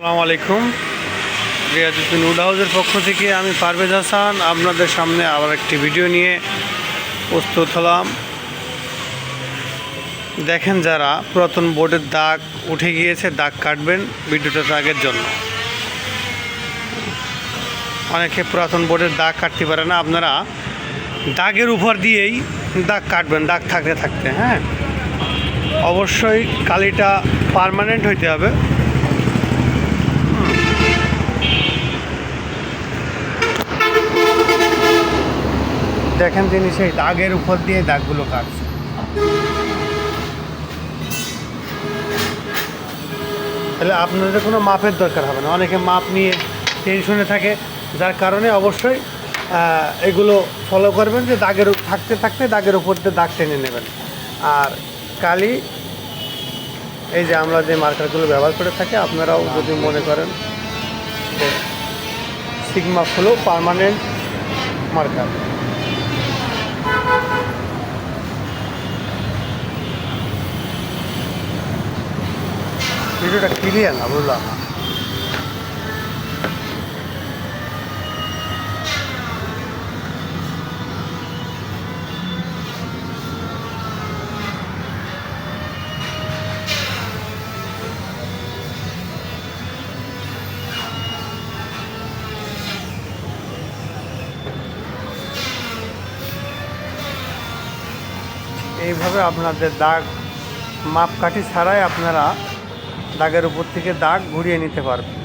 আসসালামু আলাইকুম। রিয়াজুদ্দিন উড হাউসের পক্ষ থেকে আমি পারভেজ হাসান, আপনাদের সামনে আবার একটি ভিডিও নিয়ে প্রস্তুত হলাম। দেখেন যারা পুরাতন বোর্ডের দাগ উঠে গিয়েছে, দাগ কাটবেন ভিডিওটা দাগের জন্য। অনেকে পুরাতন বোর্ডের দাগ কাটতে পারে না, আপনারা দাগের উপর দিয়েই দাগ কাটবেন, দাগ থাকতে থাকতে হ্যাঁ? অবশ্যই কালিটা পার্মানেন্ট হইতে হবে। দেখেন তিনি সেই দাগের উপর দিয়ে দাগগুলো কাটছে। তাহলে আপনাদের কোনো মাপের দরকার হবে না। অনেকে মাপ নিয়ে টেনশনে থাকে, যার কারণে অবশ্যই এগুলো ফলো করবেন যে দাগের থাকতে থাকতে দাগের উপর দিয়ে দাগ টেনে নেবেন। আর কালি, এই যে আমরা যে মার্কারগুলো ব্যবহার করে থাকি, আপনারাও যদি মনে করেন সিগমা ফ্লো পার্মানেন্ট মার্কার ভিডিওটা ক্লিয়ার না বুঝলাম এইভাবে আপনাদের দাগ মাপকাঠি ছাড়াই আপনারা দাগের উপর থেকে দাগ ঘুরিয়ে নিতে পারবেন